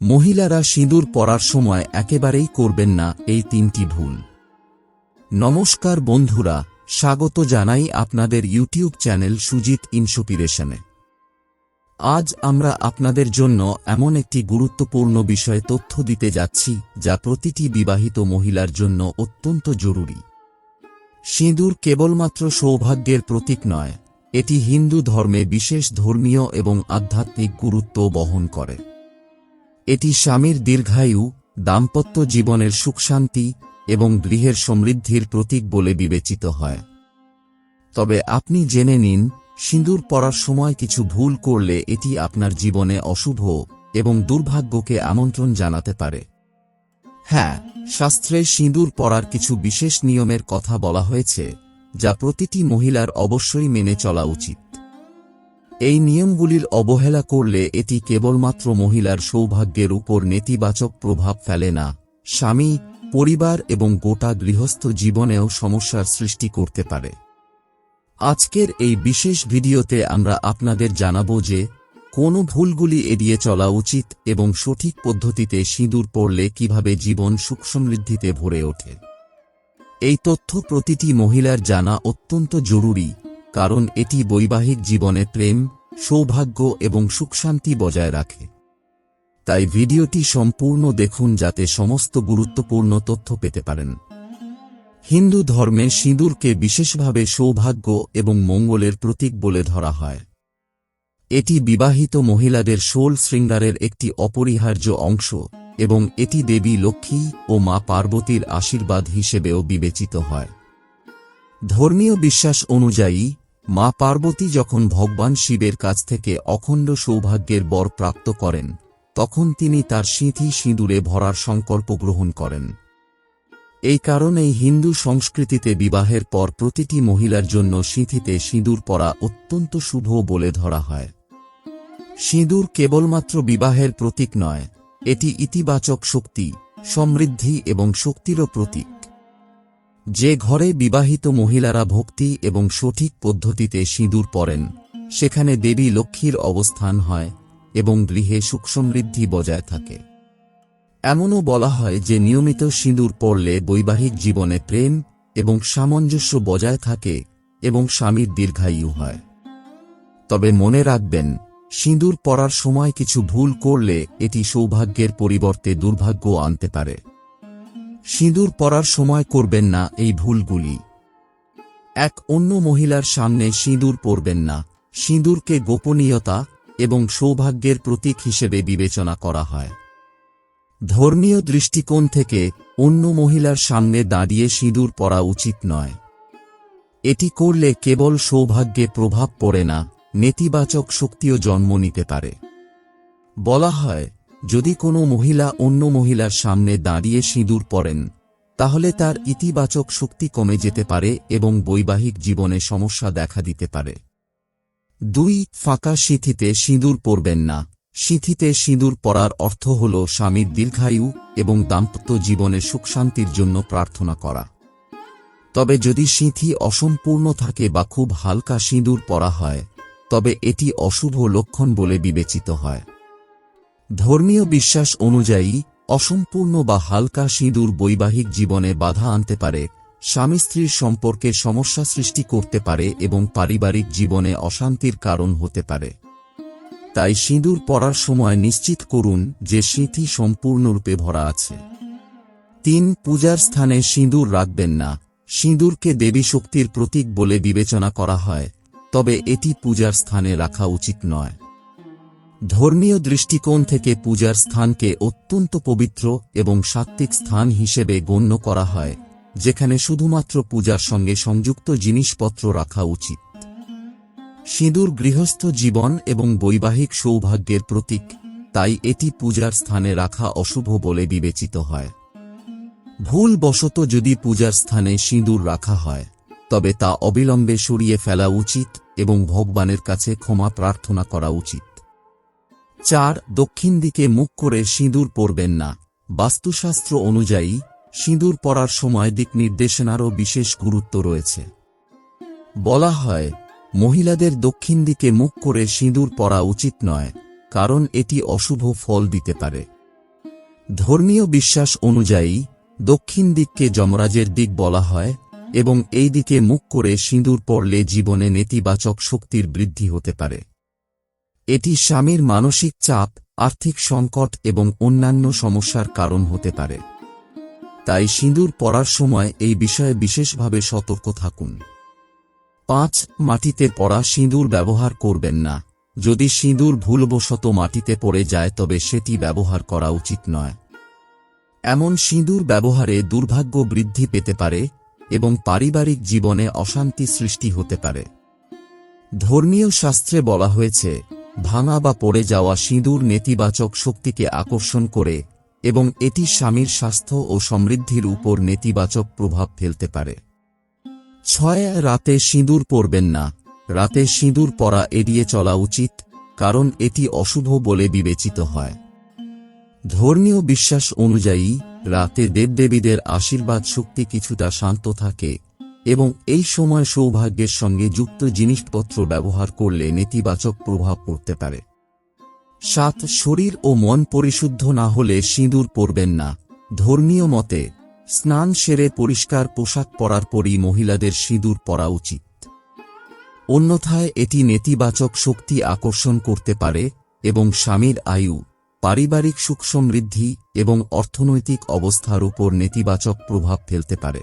মহিলারা সিঁদুর পরার সময় একেবারেই করবেন না এই তিনটি ভুল। নমস্কার বন্ধুরা, স্বাগত জানাই আপনাদের ইউটিউব চ্যানেল সুজিত ইনসপিরেশনে। আজ আমরা আপনাদের জন্য এমন একটি গুরুত্বপূর্ণ বিষয়ে তথ্য দিতে যাচ্ছি, যা প্রতিটি বিবাহিত মহিলার জন্য অত্যন্ত জরুরি। সিঁদুর কেবলমাত্র সৌভাগ্যের প্রতীক নয়, এটি হিন্দু ধর্মে বিশেষ ধর্মীয় এবং আধ্যাত্মিক গুরুত্ব বহন করে। এটি স্বামীর দীর্ঘায়ু, দাম্পত্য জীবনের সুখশান্তি এবং গৃহের সমৃদ্ধির প্রতীক বলে বিবেচিত হয়। তবে আপনি জেনে নিন, সিঁদুর পরার সময় কিছু ভুল করলে এটি আপনার জীবনে অশুভ এবং দুর্ভাগ্যকে আমন্ত্রণ জানাতে পারে। হ্যাঁ শাস্ত্রে সিঁদুর পরার কিছু বিশেষ নিয়মের কথা বলা হয়েছে, যা প্রতিটি মহিলার অবশ্যই মেনে চলা উচিত। এই নিয়মগুলির অবহেলা করলে এটি কেবলমাত্র মহিলার সৌভাগ্যের উপর নেতিবাচক প্রভাব ফেলে না। স্বামী, পরিবার এবং গোটা গৃহস্থ জীবনেও সমস্যার সৃষ্টি করতে পারে। আজকের এই বিশেষ ভিডিওতে আমরা আপনাদের জানাব যে, কোন ভুলগুলি এড়িয়ে চলা উচিত এবং সঠিক পদ্ধতিতে সিঁদুর পড়লে কীভাবে জীবন সুখ সমৃদ্ধিতে ভরে ওঠে। এই তথ্য প্রতিটি মহিলার জানা অত্যন্ত জরুরি। কারণ এটি বৈবাহিক জীবনে প্রেম, সৌভাগ্য এবং সুখশান্তি বজায় রাখে। তাই ভিডিওটি সম্পূর্ণ দেখুন যাতে সমস্ত গুরুত্বপূর্ণ তথ্য পেতে পারেন। হিন্দু ধর্মে সিঁদুরকে বিশেষভাবে সৌভাগ্য এবং মঙ্গলের প্রতীক বলে ধরা হয়। এটি বিবাহিত মহিলাদের শোল শৃঙ্গারের একটি অপরিহার্য অংশ এবং এটি দেবী লক্ষ্মী ও মা পার্বতীর আশীর্বাদ হিসেবেও বিবেচিত হয়। ধর্মীয় বিশ্বাস অনুযায়ী মা পার্বতী যখন ভগবান শিবের কাছ থেকে অখণ্ড সৌভাগ্যের বর প্রাপ্ত করেন, তখন তিনি তার সিঁথি সিঁদুরে ভরার সংকল্প গ্রহণ করেন। এই কারণেই হিন্দু সংস্কৃতিতে বিবাহের পর প্রতিটি মহিলার জন্য সিঁথিতে সিঁদুর পরা অত্যন্ত শুভ বলে ধরা হয়। সিঁদুর কেবলমাত্র বিবাহের প্রতীক নয়, এটি ইতিবাচক শক্তি, সমৃদ্ধি এবং শক্তিরও প্রতীক। যে ঘরে বিবাহিত মহিলারা ভক্তি এবং সঠিক পদ্ধতিতে সিঁদুর পরেন, সেখানে দেবী লক্ষ্মীর অবস্থান হয় এবং গৃহে সুখ সমৃদ্ধি বজায় থাকে। এমনও বলা হয় যে নিয়মিত সিঁদুর পড়লে বৈবাহিক জীবনে প্রেম এবং সামঞ্জস্য বজায় থাকে এবং স্বামীর দীর্ঘায়ু হয়। তবে মনে রাখবেন, সিঁদুর পরার সময় কিছু ভুল করলে এটি সৌভাগ্যের পরিবর্তে দুর্ভাগ্য আনতে পারে। সিঁদুর পরার সময় করবেন না এই ভুলগুলি। এক অন্য মহিলার সামনে সিঁদুর পরবেন না। সিঁদুরকে গোপনীয়তা এবং সৌভাগ্যের প্রতীক হিসেবে বিবেচনা করা হয়। ধর্মীয় দৃষ্টিকোণ থেকে অন্য মহিলার সামনে দাঁড়িয়ে সিঁদুর পরা উচিত নয়। এটি করলে কেবল সৌভাগ্যে প্রভাব পড়ে না, নেতিবাচক শক্তিও জন্ম নিতে পারে। বলা হয় যদি কোনো মহিলা অন্য মহিলার সামনে দাঁড়িয়ে সিঁদুর পরেন, তাহলে তার ইতিবাচক শক্তি কমে যেতে পারে এবং বৈবাহিক জীবনে সমস্যা দেখা দিতে পারে। দুই, ফাঁকা সিঁথিতে সিঁদুর পরবেন না। সিঁথিতে সিঁদুর পরার অর্থ হল স্বামীর দীর্ঘায়ু এবং দাম্পত্য জীবনে সুখশান্তির জন্য প্রার্থনা করা। তবে যদি সিঁথি অসম্পূর্ণ থাকে বা খুব হালকা সিঁদুর পরা হয়, তবে এটি অশুভ লক্ষণ বলে বিবেচিত হয়। ধর্মীয় বিশ্বাস অনুযায়ী, অসম্পূর্ণ বা হালকা সিঁদুর বৈবাহিক জীবনে বাধা আনতে পারে, স্বামী স্ত্রীর সম্পর্কে সমস্যা সৃষ্টি করতে পারে এবং পারিবারিক জীবনে অশান্তির কারণ হতে পারে। তাই সিঁদুর পরার সময় নিশ্চিত করুন যে সিঁথি সম্পূর্ণরূপে ভরা আছে। তিন, পূজার স্থানে সিঁদুর রাখবেন না। সিঁদুরকে দেবী শক্তির প্রতীক বলে বিবেচনা করা হয়, তবে এটি পূজার স্থানে রাখা উচিত নয়। ধর্মীয় দৃষ্টিকোণ থেকে পূজার স্থানকে অত্যন্ত পবিত্র এবং সাত্ত্বিক স্থান হিসেবে গণ্য করা হয়, যেখানে শুধুমাত্র পূজার সঙ্গে সংযুক্ত জিনিসপত্র রাখা উচিত। সিঁদুর গৃহস্থ জীবন এবং বৈবাহিক সৌভাগ্যের প্রতীক, তাই এটি পূজার স্থানে রাখা অশুভ বলে বিবেচিত হয়। ভুল বশত যদি পূজার স্থানে সিঁদুর রাখা হয়, তবে তা অবিলম্বে সরিয়ে ফেলা উচিত এবং ভগবানের কাছে ক্ষমা প্রার্থনা করা উচিত। চার দক্ষিণ দিকে মুখ করে সিঁদুর পরবেন না। বাস্তুশাস্ত্র অনুযায়ী, সিঁদুর পরার সময় দিক নির্দেশনারও বিশেষ গুরুত্ব রয়েছে। বলা হয়, মহিলাদের দক্ষিণ দিকে মুখ করে সিঁদুর পরা উচিত নয়, কারণ এটি অশুভ ফল দিতে পারে। ধর্মীয় বিশ্বাস অনুযায়ী, দক্ষিণ দিককে যমরাজের দিক বলা হয় এবং এই দিকে মুখ করে সিঁদুর পড়লে জীবনে নেতিবাচক শক্তির বৃদ্ধি হতে পারে। এটি স্বামীর মানসিক চাপ, আর্থিক সংকট এবং অন্যান্য সমস্যার কারণ হতে পারে। তাই সিঁদুর পড়ার সময় এই বিষয়ে বিশেষভাবে সতর্ক থাকুন। পাঁচ, মাটিতে পড়া সিঁদুর ব্যবহার করবেন না। যদি সিঁদুর ভুলবশত মাটিতে পড়ে যায় তবে সেটি ব্যবহার করা উচিত নয়। এমন সিঁদুর ব্যবহারে দুর্ভাগ্য বৃদ্ধি পেতে পারে এবং পারিবারিক জীবনে অশান্তি সৃষ্টি হতে পারে। ধর্মীয় শাস্ত্রে বলা হয়েছে ভাঙা বা পড়ে যাওয়া সিঁদুর নেতিবাচক শক্তিকে আকর্ষণ করে এবং এটি স্বামীর স্বাস্থ্য ও সমৃদ্ধির উপর নেতিবাচক প্রভাব ফেলতে পারে। ছয়, রাতে সিঁদুর পরবেন না। রাতে সিঁদুর পরা এড়িয়ে চলা উচিত, কারণ এটি অশুভ বলে বিবেচিত হয়। ধর্মীয় বিশ্বাস অনুযায়ী, রাতে দেবদেবীদের আশীর্বাদ শক্তি কিছুটা শান্ত থাকে এবং এই সময় সৌভাগ্যের সঙ্গে যুক্ত জিনিসপত্র ব্যবহার করলে নেতিবাচক প্রভাব পড়তে পারে। সাত, শরীর ও মন পরিশুদ্ধ না হলে সিঁদুর পরবেন না। ধর্মীয় মতে, স্নান সেরে পরিষ্কার পোশাক পরার পরই মহিলাদের সিঁদুর পরা উচিত। অন্যথায় এটি নেতিবাচক শক্তি আকর্ষণ করতে পারে এবং স্বামীর আয়ু, পারিবারিক সুখ সমৃদ্ধি এবং অর্থনৈতিক অবস্থার উপর নেতিবাচক প্রভাব ফেলতে পারে।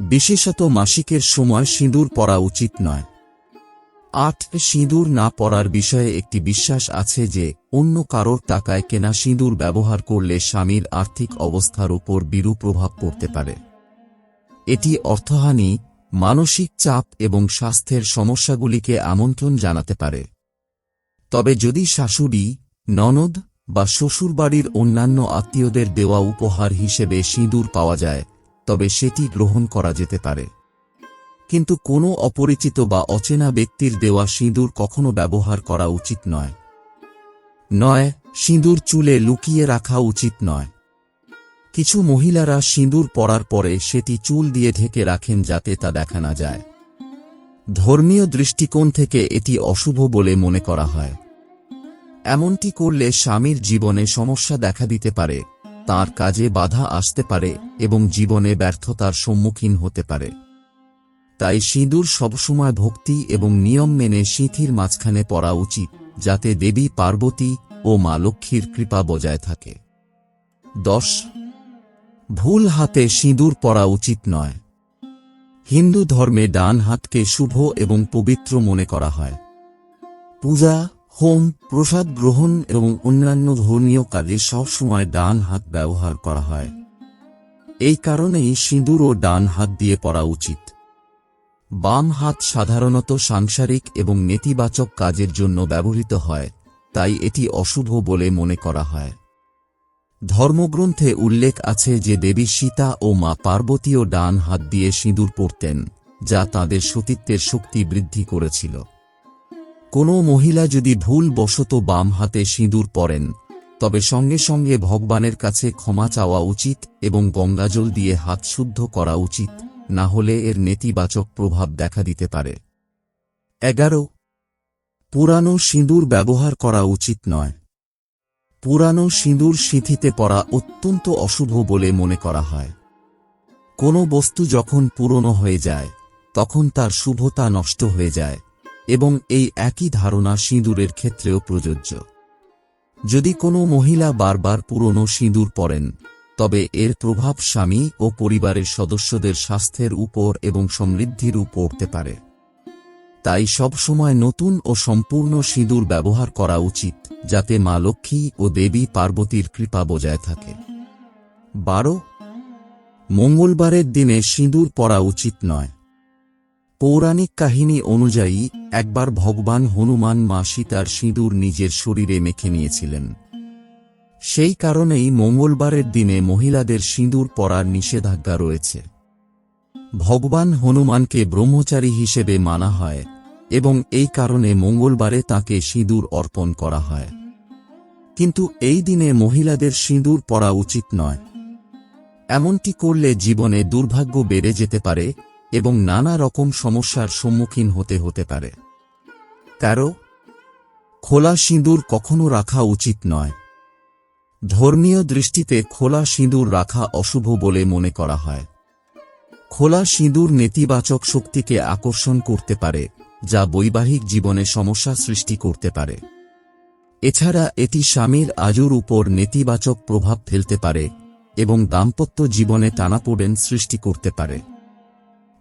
বিশেষত মাসিকের সময় সিঁদুর পরা উচিত নয়। আট, সিঁদুর না পরার বিষয়ে একটি বিশ্বাস আছে যে, অন্য কারোর টাকায় কেনা সিঁদুর ব্যবহার করলে স্বামীর আর্থিক অবস্থার উপর বিরূপ প্রভাব পড়তে পারে। এটি অর্থহানি, মানসিক চাপ এবং স্বাস্থ্যের সমস্যাগুলিকে আমন্ত্রণ জানাতে পারে। তবে যদি শাশুড়ি, ননদ বা শ্বশুরবাড়ির অন্যান্য আত্মীয়দের দেওয়া উপহার হিসেবে সিঁদুর পাওয়া যায় তবে সেটি গ্রহণ করা যেতে পারে। কিন্তু কোনো অপরিচিত বা অচেনা ব্যক্তির দেওয়া সিঁদুর কখনো ব্যবহার করা উচিত নয়। নয়, সিঁদুর চুলে লুকিয়ে রাখা উচিত নয়। কিছু মহিলারা সিঁদুর পরার পরে সেটি চুল দিয়ে ঢেকে রাখেন যাতে তা দেখা না যায়। ধর্মীয় দৃষ্টিকোণ থেকে এটি অশুভ বলে মনে করা হয়। এমনটি করলে স্বামীর জীবনে সমস্যা দেখা দিতে পারে। তার কাজে বাধা আসতে পারে এবং জীবনে ব্যর্থতার সম্মুখীন হতে পারে। তাই সিঁদুর সবসময় ভক্তি এবং নিয়ম মেনে সিঁথির মাঝখানে পড়া উচিত, যাতে দেবী পার্বতী ও মা লক্ষ্মীর কৃপা বজায় থাকে। দশ। ভুল হাতে সিঁদুর পরা উচিত নয়। হিন্দু ধর্মে ডান হাতকে শুভ এবং পবিত্র মনে করা হয়। পূজা হোম, প্রসাদ গ্রহণ এবং অন্যান্য ধর্মীয় কাজে সবসময় ডান হাত ব্যবহার করা হয়। এই কারণেই সিঁদুর ও ডান হাত দিয়ে পড়া উচিত। বাম হাত সাধারণত সাংসারিক এবং নেতিবাচক কাজের জন্য ব্যবহৃত হয়, তাই এটি অশুভ বলে মনে করা হয়। ধর্মগ্রন্থে উল্লেখ আছে যে দেবী সীতা ও মা পার্বতীও ডান হাত দিয়ে সিঁদুর পরতেন, যা তাদের সতীত্বের শক্তি বৃদ্ধি করেছিল। কোনো মহিলা যদি ভুল বশত বাম হাতে সিঁদুর পরেন, তবে সঙ্গে সঙ্গে ভগবানের কাছে ক্ষমা চাওয়া উচিত এবং গঙ্গাজল দিয়ে হাত শুদ্ধ করা উচিত, না হলে এর নেতিবাচক প্রভাব দেখা দিতে পারে। এগারো, পুরানো সিঁদুর ব্যবহার করা উচিত নয়। পুরানো সিঁদুর সিঁথিতে পড়া অত্যন্ত অশুভ বলে মনে করা হয়। কোনো বস্তু যখন পুরনো হয়ে যায়, তখন তার শুভতা নষ্ট হয়ে যায়। এবং এই একই ধারণা সিঁদুরের ক্ষেত্রেও প্রযোজ্য। যদি কোনো মহিলা বারবার পুরনো সিঁদুর পরেন, তবে এর প্রভাব স্বামী ও পরিবারের সদস্যদের স্বাস্থ্যের উপর এবং সমৃদ্ধির পড়তে পারে। তাই সবসময় নতুন ও সম্পূর্ণ সিঁদুর ব্যবহার করা উচিত, যাতে মা লক্ষ্মী ও দেবী পার্বতীর কৃপা বজায় থাকে। বারো। মঙ্গলবারের দিনে সিঁদুর পরা উচিত নয়। পৌরাণিক কাহিনী অনুযায়ী, একবার ভগবান হনুমান মা সীতার সিঁদুর নিজের শরীরে মেখে নিয়েছিলেন। সেই কারণেই মঙ্গলবারের দিনে মহিলাদের সিঁদুর পরার নিষেধাজ্ঞা রয়েছে। ভগবান হনুমানকে ব্রহ্মচারী হিসেবে মানা হয় এবং এই কারণে মঙ্গলবারে তাকে সিঁদুর অর্পণ করা হয়। কিন্তু এই দিনে মহিলাদের সিঁদুর পরা উচিত নয়। এমনটি করলে জীবনে দুর্ভাগ্য বেড়ে যেতে পারে এবং নানা রকম সমস্যার সম্মুখীন হতে হতে পারে। তেরো খোলা সিঁদুর কখনো রাখা উচিত নয়। ধর্মীয় দৃষ্টিতে খোলা সিঁদুর রাখা অশুভ বলে মনে করা হয়। খোলা সিঁদুর নেতিবাচক শক্তিকে আকর্ষণ করতে পারে, যা বৈবাহিক জীবনে সমস্যা সৃষ্টি করতে পারে। এছাড়া এটি স্বামীর আজুর উপর নেতিবাচক প্রভাব ফেলতে পারে এবং দাম্পত্য জীবনে টানাপোড়েন সৃষ্টি করতে পারে।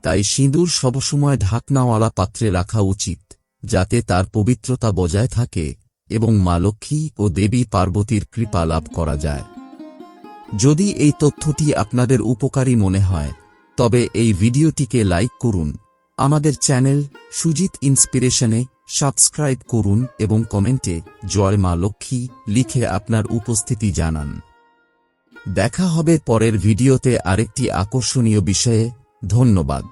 তাই সিঁদুর সবসময় ঢাকনাওয়ালা পাত্রে রাখা উচিত, যাতে তার পবিত্রতা বজায় থাকে এবং মা লক্ষ্মী ও দেবী পার্বতীর কৃপা লাভ করা যায়। যদি এই তথ্যটি আপনাদের উপকারী মনে হয়, তবে এই ভিডিওটিকে লাইক করুন, আমাদের চ্যানেল সুজিত ইন্সপিরেশনে সাবস্ক্রাইব করুন এবং কমেন্টে জয় মা লক্ষ্মী লিখে আপনার উপস্থিতি জানান। দেখা হবে পরের ভিডিওতে আরেকটি আকর্ষণীয় বিষয়ে, ধন্যবাদ।